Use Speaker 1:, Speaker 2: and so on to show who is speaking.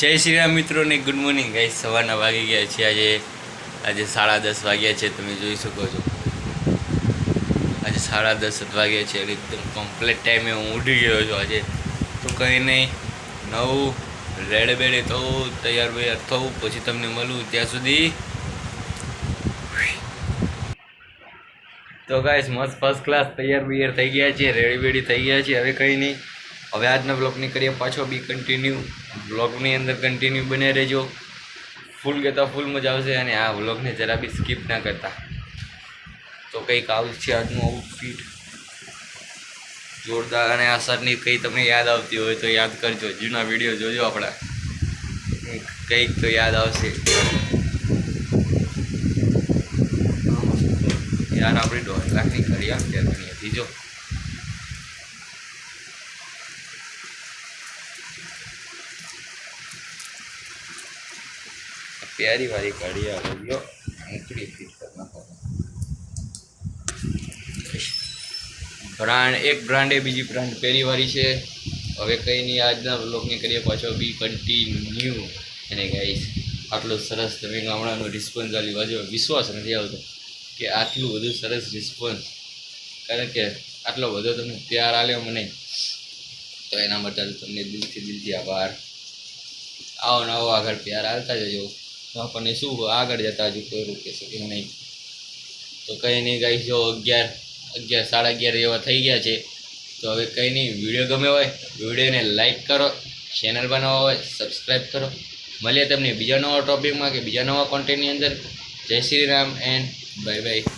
Speaker 1: જય શ્રી રામ મિત્રોને good morning ગાઈ સવારના વાગી ગયા છે આજે આજે સાડા દસ વાગ્યા છે, તમે જોઈ શકો છો. આજે સાડા દસ વાગ્યા છે એકદમ કમ્પ્લેટ ટાઈમે હું ઉઠી ગયો છું આજે. તો કંઈ નહીં, નવું રેડે થવું તૈયાર બૈયાર થવું, પછી તમને મળું ત્યાં સુધી. તો ગાઈસ, મસ્ત ફર્સ્ટ ક્લાસ તૈયાર બૈયાર થઈ ગયા છે, રેડી બેડી થઈ ગયા છે, હવે કંઈ નહીં. હવે આજના બ્લોગની કરીએ પાછો બી કન્ટિન્યુ બ્લોગની અંદર કન્ટિન્યુ બને રહેજો. ફૂલ કહેતા ફૂલ મજા આવશે અને આ બ્લોગને જરા બી સ્કીપ ના કરતા. તો કંઈક આવું છે આજનું આઉટફિટ જોરદાર અને આ સરની કંઈ તમને યાદ આવતી હોય તો યાદ કરજો. જૂના વીડિયો જોજો આપણા. કંઈક- તો યાદ આવશે. યાર, આપણી દોઢ લાખની કરી આપતી ઘણી હતી જો. પ્યારી વાળી કાઢી આવે લો નીકળી બ્રાન્ડ, એક બ્રાન્ડ એ બીજી બ્રાન્ડ પહેરી વાળી છે. હવે કંઈ નહીં, આજના બ્લોગની કરીએ પાછો. Be continue. અને ગાઈશ આટલો સરસ તમે ગામડાનો રિસ્પોન્સ આવી બાજુ વિશ્વાસ નથી આવતો કે આટલું બધું સરસ રિસ્પોન્સ. કારણ કે આટલો બધો તમે પ્યાર આવ્યો મને, તો એના માટે તમને દિલથી દિલથી આભાર. આવો ને આવો આગળ પ્યાર આવતા જજો. તો આપણને શું આગળ જતા હજુ કોઈ કે શકે નહીં. તો કંઈ નહીં ગાઈ જો અગિયાર અગિયાર, સાડા અગિયાર એવા થઈ ગયા છે. તો હવે કંઈ નહીં, વીડિયો ગમે હોય, વિડીયોને લાઇક કરો, ચેનલ બનાવવા હોય, સબસ્ક્રાઈબ કરો. મળીએ તમને બીજા નવા ટોપિકમાં કે બીજા નવા કોન્ટેન્ટની અંદર. જય Shri Ram and bye bye.